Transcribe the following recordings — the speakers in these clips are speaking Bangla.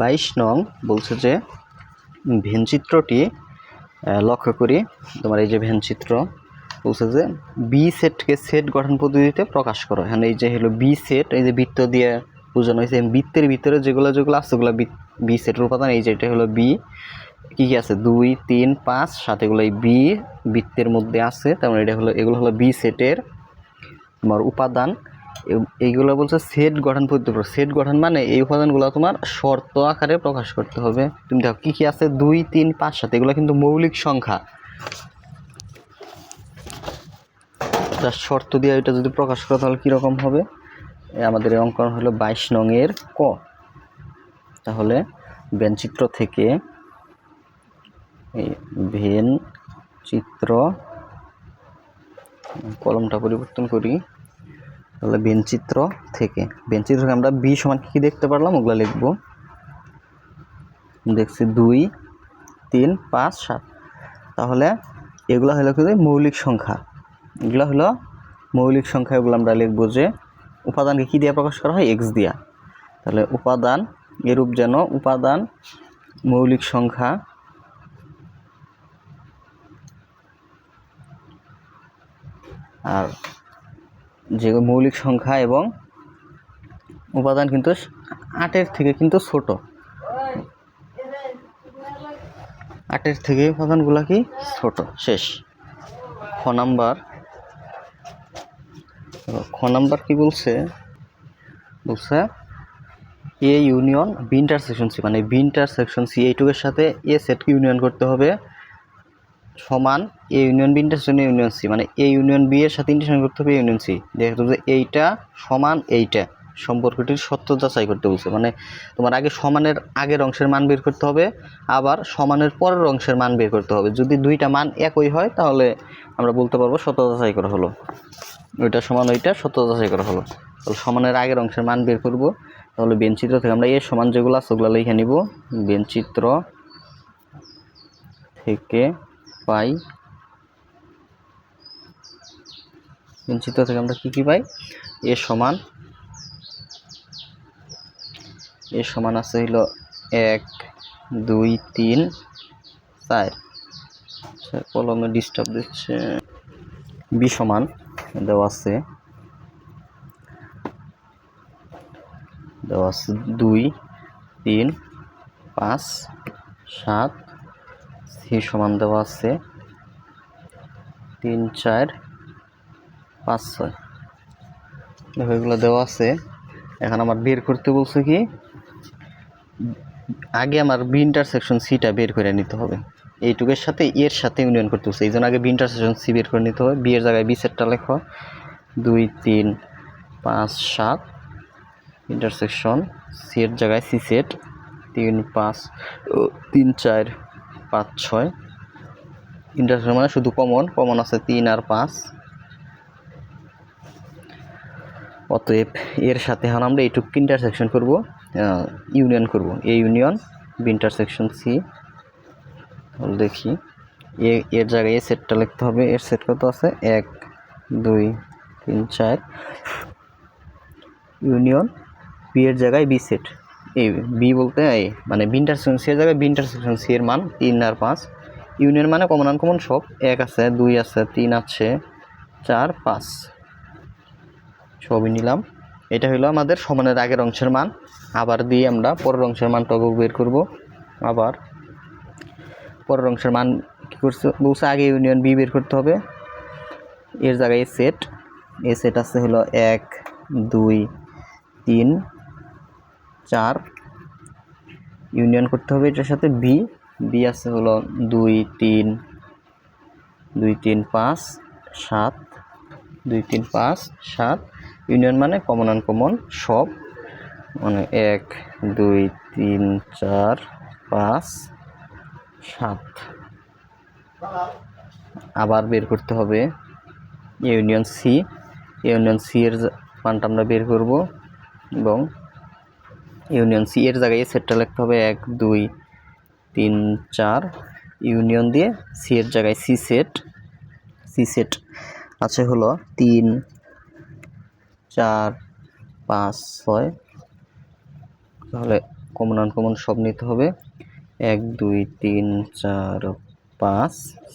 বাইশ নং বলছে যে, ভেনচিত্রটি লক্ষ্য করি, তোমার এই যে ভেনচিত্র বলছে যে বি সেটকে সেট গঠন পদ্ধতিতে প্রকাশ করো। এখানে এই যে হলো বি সেট এই যে বৃত্ত দিয়ে বোঝানো হয়েছে বৃত্তের ভিতরে যেগুলো যেগুলো আছে, ওগুলো বি সেটের উপাদান, এই যে এটা হলো বি কি কী আছে? দুই, তিন, পাঁচ, সাত, এগুলো এই বি বৃত্তের মধ্যে আছে, তার মানে এটা হলো, এগুলো হলো বি সেটের তোমার উপাদান। এইগুলো বলছে সেট গঠন পদ্ধতি সেট গঠন মানে এই উপাদানগুলো তোমার শর্ত আকারে প্রকাশ করতে হবে। তুমি দেখো কি কি আছে? দুই, তিন, পাঁচ, সাত, এগুলো কিন্তু মৌলিক সংখ্যা। তার শর্ত দিয়ে এটা যদি প্রকাশ করা তাহলে কীরকম হবে? আমাদের এই অঙ্কন হলো বাইশ নংয়ের ক। তাহলে বেনচিত্র থেকে এই ভেন চিত্র, কলমটা পরিবর্তন করি। তাহলে বেনচিত্র থেকে বেনচিত্র থেকে আমরা বি সমান কী দেখতে পারলাম? ওগুলো লিখব। দেখছি দুই, তিন, পাঁচ, সাত। তাহলে এগুলো হলো কি মৌলিক সংখ্যা। এগুলো হলো মৌলিক সংখ্যা, এগুলো আমরা লিখব যে উপাদানকে কী দিয়ে প্রকাশ করা হয়? এক্স দিয়া। তাহলে উপাদান, এরূপ যেন উপাদান, মৌলিক সংখ্যা, আর যে মৌলিক সংখ্যা এবং উপাদান কিন্তু আটের থেকে কিন্তু ছোট। আটের থেকে উপাদানগুলো কি? ছোট। শেষ। খ নাম্বার। খ নাম্বার কি বলছে? বলছে A union B intersection C মানে বি ইন্টারসেকশন সি এইটুকের সাথে এ সেটকে ইউনিয়ন করতে হবে। সমান A union B intersection union C মানে এ ইউনিয়ন বি এর সাথে ইন্টারসেকশন করতে হবে ইউনিয়ন সি দেখো যে এইটা সমান এইটা, সম্পর্কটির সত্য যাচাই করতে বলছে। মানে তোমার আগে সমানের আগের অংশের মান বের করতে হবে, আবার সমানের পরের অংশের মান বের করতে হবে। যদি দুইটা মান একই হয়, তাহলে আমরা বলতে পারব সত্য যাচাই করা হলো। ওইটা সমান ওইটা সত্য যাচাই করা হলো। তাহলে সমানের আগের অংশের মান বের করব। তাহলে বেনচিত্র থেকে আমরা এর সমান যেগুলো আছে, ওগুলো লিখে নিব। বেনচিত্র থেকে পাই? বেনচিত্র থেকে আমরা কি কি পাই? এ সমান এ সমান আছে হইল এক, দুই, তিন, চার। কলমে ডিস্টার্ব দিচ্ছে। বি সমান দেওয়া আছে। দেওয়া আছে দুই, তিন, পাঁচ, সাত সি সমান দেওয়া আছে। তিন, চার, পাঁচ, ছয়। এগুলো দেওয়া আছে। এখন আমার বের করতে বলছে কি, আগে আমার বি ইন্টারসেকশন সিটা বের করে নিতে হবে। এইটুকের সাথে এর সাথে ইউনিয়ন করতে হচ্ছে এই জন্য আগে বি ইন্টারসেকশন সি বের করে নিতে হবে। বি এর জায়গায় বি সেটটা লেখো। দুই, তিন, পাঁচ, সাত। ইন্টারসেকশন সি এর জায়গায় সি সেট তিন, পাঁচ তিন, চার। পাঁচ, ছয়। ইন্টারসেকশন মানে শুধু কমন কমন আছে তিন আর পাঁচ। অতএব এর সাথে এখন আমরা এইটুক ইন্টারসেকশন করব ইউনিয়ন করব। A union B intersection C দেখি, এ, এর জায়গায় এ সেটটা লিখতে হবে। এর সেট কত আছে? এক, দুই, তিন, চার। ইউনিয়ন বি এর জায়গায় বি সেট এই বি বলতে এই মানে বি ইন্টারসেকশন সি এর জায়গায় বি ইন্টারসেকশন সি এর মান, তিন আর পাঁচ। ইউনিয়ন মানে কমন আনকমন সব, এক আছে, দুই আছে, তিন আছে, চার, পাঁচ। সবই নিলাম। এটা হলো আমাদের সমানের আগের অংশের মান। আবার দিয়ে আমরা পরের অংশের মানটাকে বের করব। আবার পরের অংশের মান কী করছে? বলছে আগে ইউনিয়ন বি বের করতে হবে। এর জায়গায় সেট এ সেট আছে হলো এক, দুই, তিন চার। ইউনিয়ন করতে হবে এটার সাথে বি বি আছে হলো দুই, তিন দুই, তিন, পাঁচ, সাত, দুই, তিন, পাঁচ, সাত। ইউনিয়ন মানে কমন আনকমন সব। মানে এক, দুই, তিন, চার, পাঁচ, সাত। আবার বের করতে হবে ইউনিয়ন সি ইউনিয়ন সি এর মানটা আমরা বের করব এবং ইউনিয়ন সি এর জায়গায় সেটটা লিখতে হবে এক, দুই, তিন, চার। ইউনিয়ন দিয়ে সি এর জায়গায় সি সেট সি সেট আছে হলো তিন, চার, পাঁচ, ছয়। তাহলে কমন আনকমন সব নিতে হবে। এক, দুই, তিন, চার, পাঁচ,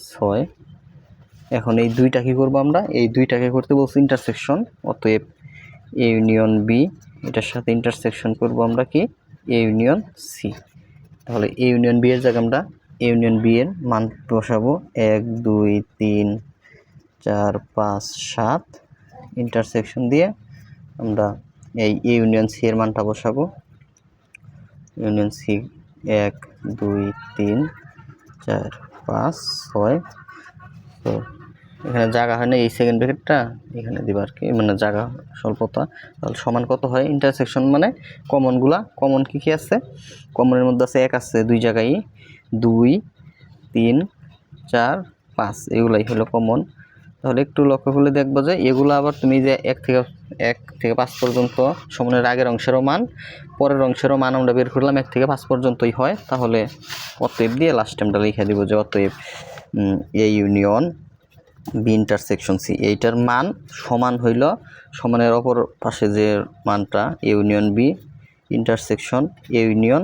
ছয়। এখন এই দুইটা কি করব আমরা? এই দুইটাকে করতে বলছি ইন্টারসেকশন অতএব এ ইউনিয়ন বি এটার সাথে ইন্টারসেকশন করব আমরা কি? এ ইউনিয়ন সি তাহলে এ ইউনিয়ন বি এর জায়গায় আমরা এ ইউনিয়ন বি এর মান বসাবো। এক, দুই, তিন, চার, পাঁচ, সাত। ইন্টারসেকশন দিয়ে আমরা এই এ ইউনিয়ন সি এর মানটা বসাবো। ইউনিয়ন সি এক, দুই, তিন, চার, পাঁচ, ছয়। তো এখানে জায়গা হয় না, এই সেকেন্ড ব্র্যাকেটটা এখানে দিবা আর কি মানে জায়গা স্বল্পতা। তাহলে সমান কত হয়? ইন্টারসেকশন মানে কমনগুলা কমন কী কী আছে? কমনের মধ্যে আছে এক আছে, দুই জায়গায় দুই, তিন, চার, পাঁচ, এগুলাই হলো কমন তাহলে একটু লক্ষ্য করলে দেখব যে এগুলো আবার তুমি যে এক থেকে এক থেকে পাঁচ পর্যন্ত সমানের আগের অংশেরও মান, পরের অংশেরও মান আমরা বের করলাম, এক থেকে পাঁচ পর্যন্তই হয়। তাহলে অতএব দিয়ে লাস্ট টাইমটা লিখে দিব যে অতএব A union B intersection C, এইটার মান সমান হইল, সমানের অপর পাশে যে মানটা A union B, intersection A union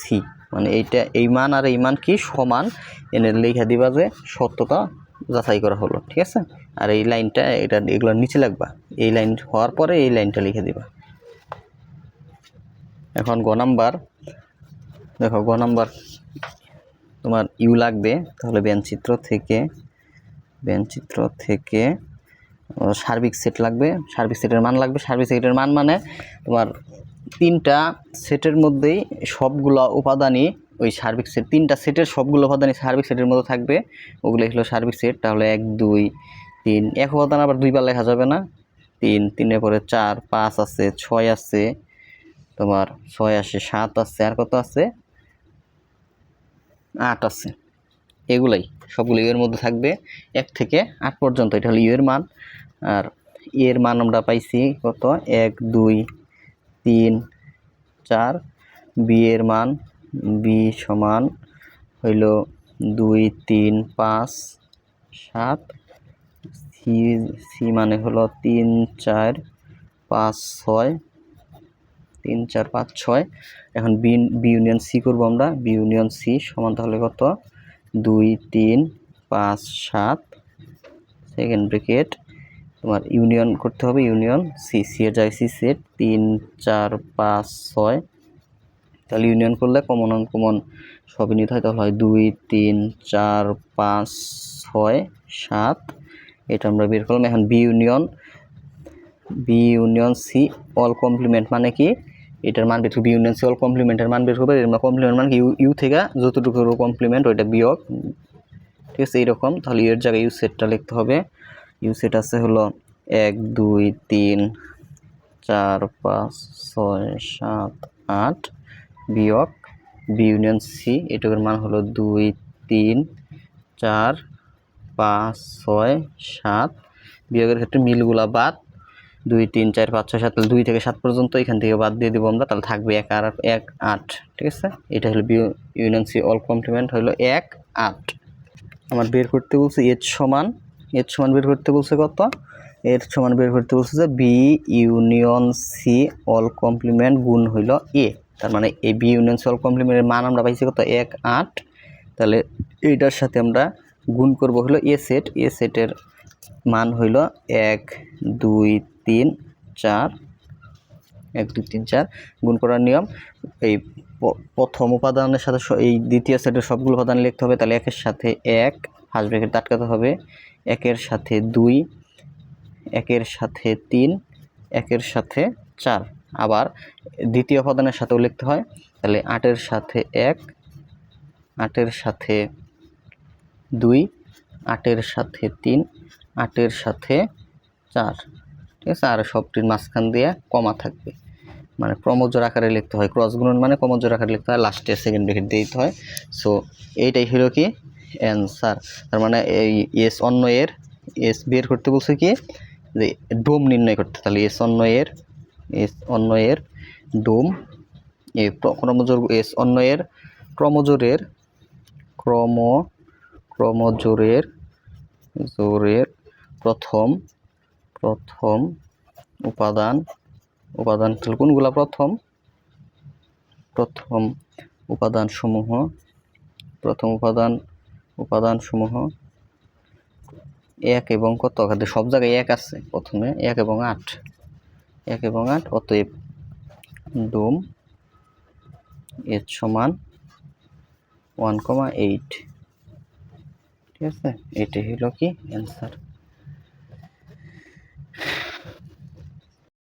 C. মানে এইটা, এই মান আর এই মান কি সমান? এনে লিখে দিবা যে সত্যতা যাচাই করা হলো, ঠিক আছে? আর এই লাইনটা, এটা এগুলোর নিচে লাগবা। এই লাইন হওয়ার পরে এই লাইনটা লিখে দিবা। এখন গ নাম্বার। দেখো, গ নাম্বার তোমার ইউ লাগবে, তাহলে ব্যঞ্চিত্র থেকে ব্যঞ্চিত্র থেকে সার্বিক সেট লাগবে, সার্বিক সেটের মান লাগবে। সার্বিক সেটের মান মানে তোমার তিনটা সেটের মধ্যেই সবগুলো উপাদানই ওই সার্বিক সেট তিনটা সেটের সবগুলো উপাদানই সার্বিক সেটের মধ্যে থাকবে। ওগুলো হলো সার্বিক সেট তাহলে এক, দুই, তিন, এক উপাদান আবার দুইবার লেখা যাবে না। তিন, তিনের পরে চার, পাঁচ আছে, ছয় আছে, তোমার ছয় আছে সাত আছে, আর কত আছে? আট আছে। এগুলাই সবগুলো ইউ এর মধ্যে থাকবে। এক থেকে আট পর্যন্ত, এটা হলো ইউ এর মান। আর এর মান আমরা পাইছি কত? এক, দুই, তিন, চার। বি এর মান বি সমান হইল দুই, তিন, পাঁচ, সাত। সি সি মানে হলো তিন, চার, পাঁচ, ছয়। তিন, চার, পাঁচ, ছয়। এখন বি বি ইউনিয়ন সি করব আমরা। বি ইউনিয়ন সি সমান তাহলে কত? দুই, তিন, পাঁচ, সাত সেকেন্ড ব্রেকেট তোমার ইউনিয়ন করতে হবে ইউনিয়ন সি সি এর জায়গায় সি সেট তিন, চার, পাঁচ, ছয়। তাহলে ইউনিয়ন করলে কমন কমন সবই নিতে হয়, তাহলে হয় দুই, তিন, চার, পাঁচ, ছয়, সাত। এটা আমরা বের করলাম। এখন B union B union C all complement মানে কি? এটার মান বের বি ইউনিয়ন সি অল কমপ্লিমেন্টের মান বের করবে, এর কমপ্লিমেন্ট মান ইউ ইউ থেকে যতটুকু কমপ্লিমেন্ট ওইটা বিয়োগ। ঠিক আছে, এইরকম। তাহলে এর জায়গায় ইউ সেটটা লিখতে হবে। ইউ সেট আছে হলো এক, দুই, তিন, চার, পাঁচ, ছয়, সাত, আট বিয়োগ বি ইউনিয়ন সি এটুকুর মান হলো দুই, তিন, চার, পাঁচ, ছয়, সাত। বিয়োগের ক্ষেত্রে মিলগুলা বাদ। দুই, তিন, চার, পাঁচ, ছয়, সাত দুই থেকে সাত পর্যন্ত এখান থেকে বাদ দিয়ে দেবো আমরা, তাহলে থাকবে এক আর এক, আট, ঠিক আছে? এটা হলো ইউনিয়ন সি অল কমপ্লিমেন্ট হলো এক, আট। আমার বের করতে বলছে এর সমান এর সমান বের করতে বলছে কত? এর সমান বের করতে বলছে যে B union C all complement গুণ হইল এ তার মানে A B union C all কমপ্লিমেন্টের মান আমরা পাইছি কত? এক, আট। তাহলে এইটার সাথে আমরা গুণ করব হলো এ সেট এ সেটের মান হইল এক, দুই, তিন, চার। এক, দুই, তিন, চার। গুণ করার নিয়ম, এই প্রথম উপাদানের সাথে এই দ্বিতীয় সেটের সবগুলো উপাদান লিখতে হবে, তাহলে একের সাথে এক ফার্স্ট ব্রেকেট আটকাতে হবে। একের সাথে দুই, একের সাথে তিন, একের সাথে চার। আবার দ্বিতীয় উপাদানের সাথেও লিখতে হয়, তাহলে আটের সাথে এক, আটের সাথে দুই, আটের সাথে তিন আটের সাথে চার। ঠিক আছে? আর সবটির মাঝখান দিয়ে কমা থাকবে। মানে ক্রমজোর আকারে লিখতে হয়। ক্রস গুণন মানে ক্রমজোর আকারে লিখতে হয়। লাস্টে সেকেন্ড ব্রেকেট দিতে হয়। সো এইটাই হলো কি? অ্যান্সার তার মানে এই এস অন্য এর এস বের করতে বলছে কি? যে ডোম নির্ণয় করতে। তাহলে এস অন্য এর এস অন্য এর ডোম। এ ক্রমজোর এস অন্য এর ক্রমজোরের, ক্রম, ক্রমজোরের, জোরের প্রথম প্রথম উপাদান উপাদান কোনগুলা প্রথম? প্রথম উপাদানসমূহ, প্রথম উপাদান, উপাদানসমূহ, এক এবং কত? সব জায়গায় এক আছে প্রথমে, এক এবং আট। এক এবং আট, অতএব ডোম এর সমান ওয়ান কমা এইট। ঠিক আছে? এটাই হলো কি অ্যান্সার